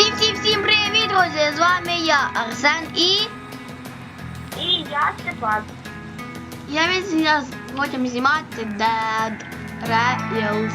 Всім всім всім привіт, друзі! З вами я, Арсен і І я Степан. я відзняв потім знімати Dead Rails.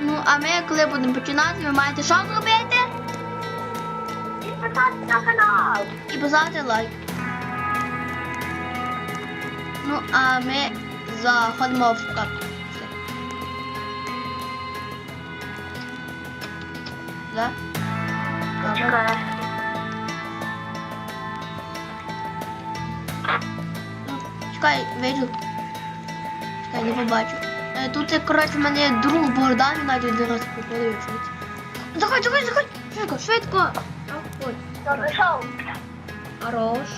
Ну, а ми коли будемо починати, ви маєте що зробити? Підписатися на канал. І поставити лайк. Ну, а ми заходимо в карту. Все. Да? Чекай. Ну, Чекай, вийду. Чекай, не побачу. Е, Тут, е, коротше, в мене є друг Богдан, він навіть один раз приходив швидко. Заходь, заходь, заходь! Швидко, швидко! Ой, хорош.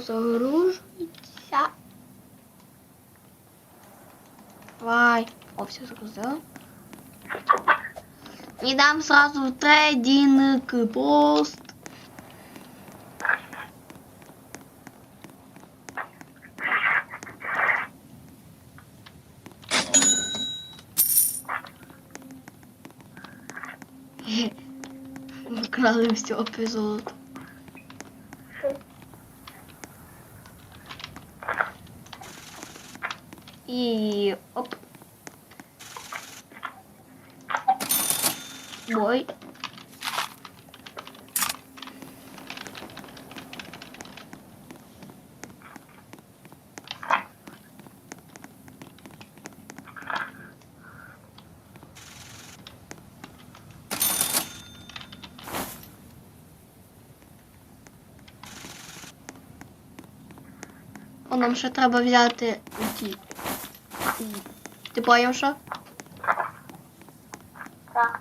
Загружується. Давай. О, все загрузило. І дам сразу трейдинг пост. Украли все по И оп. Бой. Нам ще треба взяти ті. Ти поняв що? Так.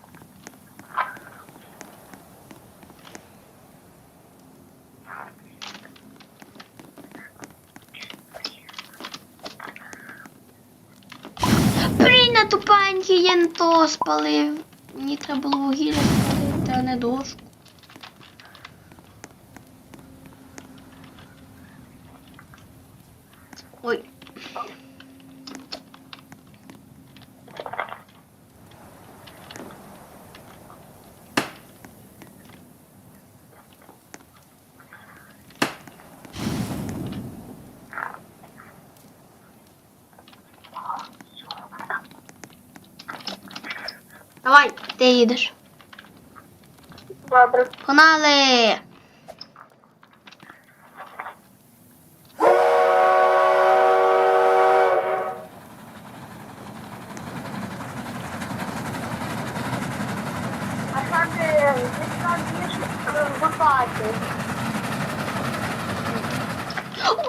Блін, на тупенький, я не то спалив. Мені треба було вугілля спалити, а не дошку. Давай, ти їдеш. Добре. Погнали! А що ти відставиш запати?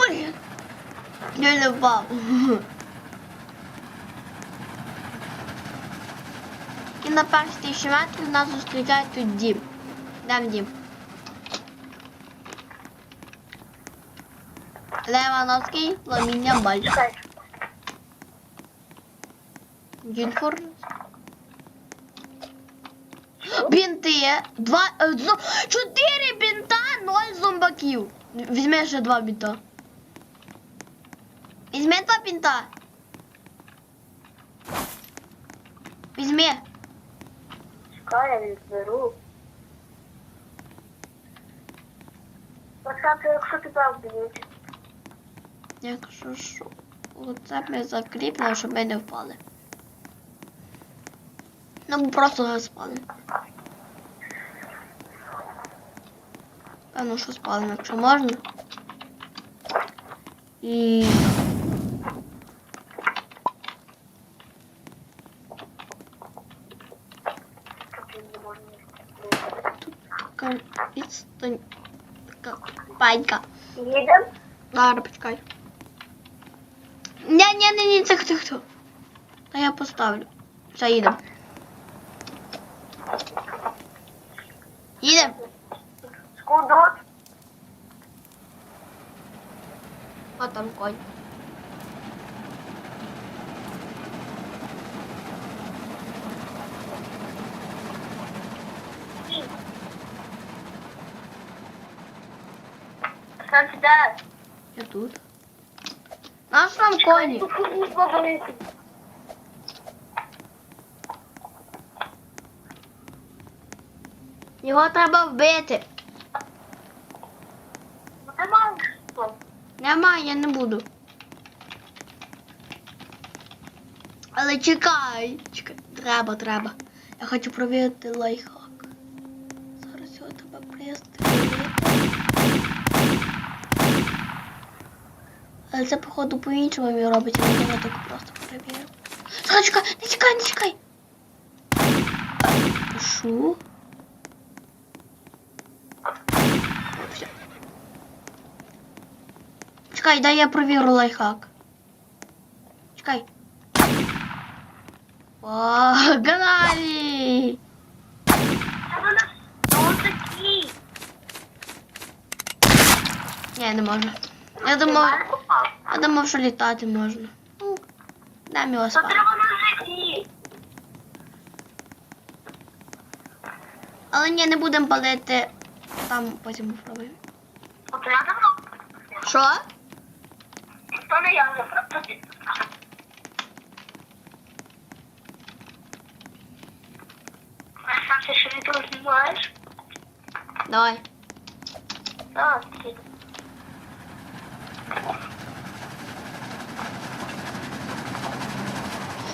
Блін! Я не впав. І перші нас зустрічає тут дім. Дам дім. Левановський, пламіння баль. Чекай. Гільфорд. Бінти. Два. е, зо- Чотири бінта, ноль зомбаків. Візьми ще два бінта. Візьми два бінта. Візьми. Чекай, я відберу. Почати, якщо тебе вб'ють. Якщо що, оце ми закріпимо, щоб ми не впали. Ну, просто не спали. Певно, що спалимо, якщо можна. І. Тут не можна. Відстань. Така панька. Їдемо? Зараз почекай. Ні, ні, ні, ні, це хто хто. Та я поставлю. Все, їдемо. Їдемо. Скудот. О, там конь. Це де? Я тут. Наш нам коні. Його треба вбити. Ну, Немає. Нема, я не буду. Але чекай. Чекай. Треба, треба. Я хочу провірити лайфхак. Зараз його треба пристрілити. Але це, походу, по-іншому він робить, а я так просто перевірю. Зараз не чекай, не чекай. Пишу. Все. Чекай, дай я провірю лайфхак. Чекай. Хто такі? Ні, не можна. Я думав, я думав, що літати можна. Дай мені спати. треба на житті. Але ні, не будемо палити. Там потім попробуємо. Що? То не я не. А сам ще? Давай. Так,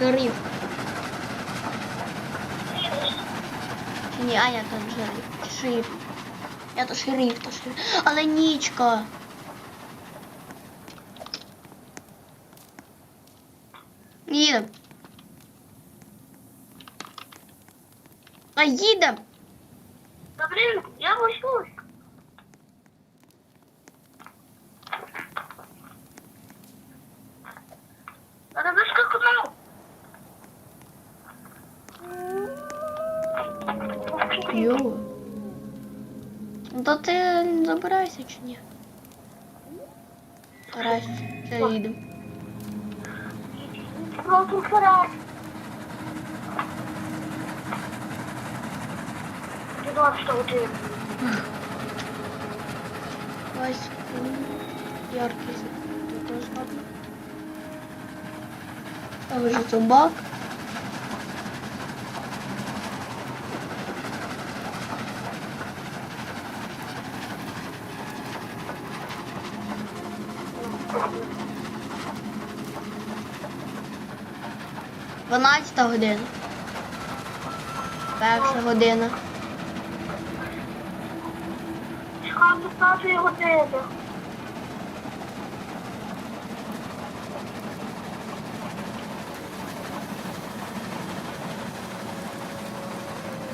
Шериф. Чи ні, а я там шериф. Чи Шериф. Я то шериф, то шериф. Але нічка. Їдем. А їдем. Та блін, я боюсь. Забирайся чи ні? Старайся, ще їдемо. Просто вперед. Ти думав, що ти? Ось м, яркий такой знак. Там же собак. Дванадцята година. Перша година. Чекав до п'ятої години.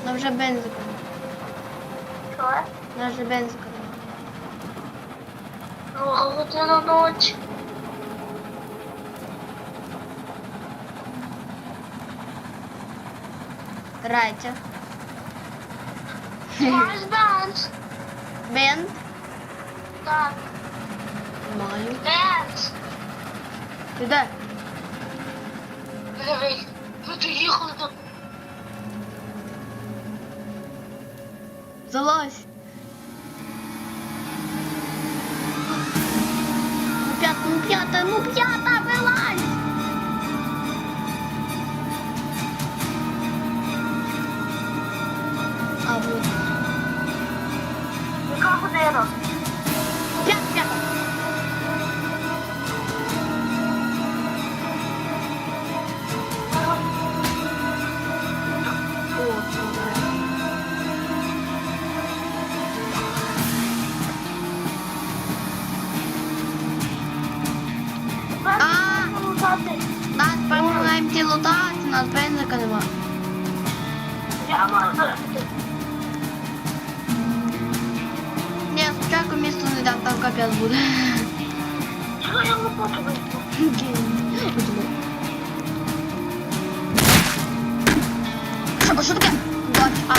Ну вже бензика. Що? Вже бензика. Друга година ночі. Третя. Маєш бенз. Бенз. Так, Маю. бенз. Ти де? Дивись, ми доїхали до... Залазь. Ну п'ята, ну п'ята, ну п'ята, допомагаємо ті лутати, у нас бензика нема. Я можу зробити. Ні, спочатку місто не дам, там капець буде. Чого я лопату вийду? Що, що таке? Дощ. А.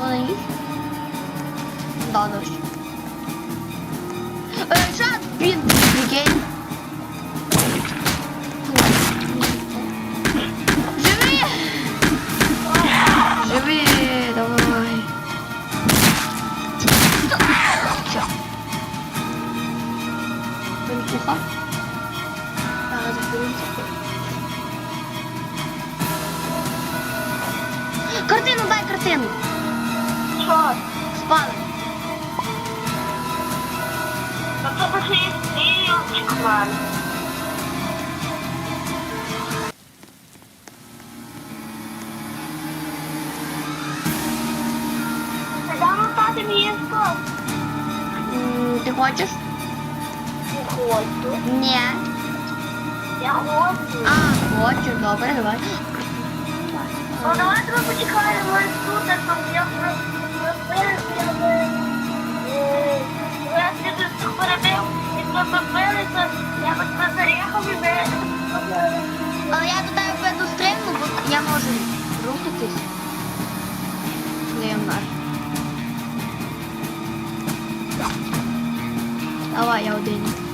Вона їсть? Да, дощ. Е, Шат, він, прикинь. сухо. Картину дай картину. Що? Спали. Та це пошли стрілочку, Ти хочеш? Не хочу. Ні. Я хочу. А, хочу, добре, давай. Ну давай ми почекаємо тут, там я просто я тебе перебив, і ми побилися, я хоч і ми... Але я тебе веду бо я можу рухатись. Леонар. Давай, я один.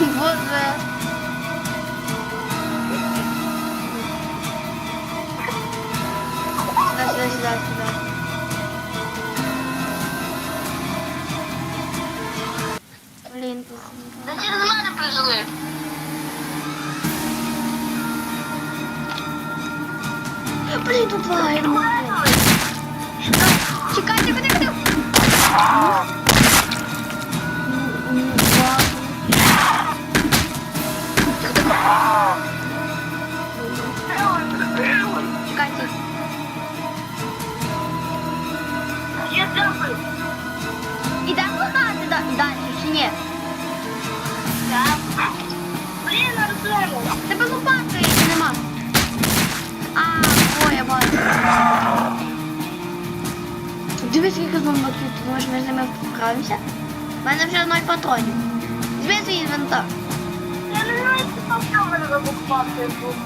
Боже. Сюда, сюда, сюда, сюда. Блін, Да через мене прижили. Блін, тут лагер. Дивись, скільки зомбаків, ти думаєш, ми з ними вправимося? У мене вже ноль патронів. Візьми свій інвентар. Я не знаю, що там в мене забуквати тут.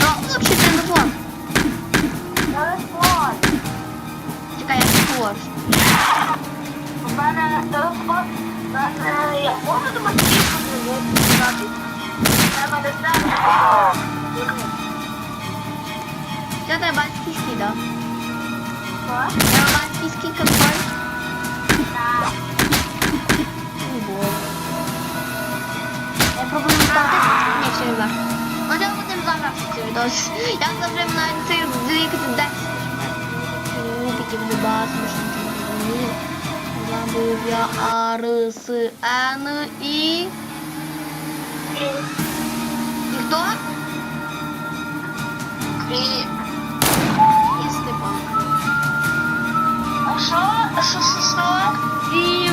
О, лучший телефон. Чекай, я не положу. У мене телефон. Е, Я можу до матчів подивитися? Треба не знати. Це треба батьківський, да? Що? Треба батьківський контроль. Так. Ой, Боже. Я пробую стати. Ні, все, я бачу. Ну, я будемо завершити відос. Я завжди на цих двигати 10 Рубиків люба, смішно. Забув я А, Р, С, Н, І. І хто? І І Степан. А що? А що, що, що? І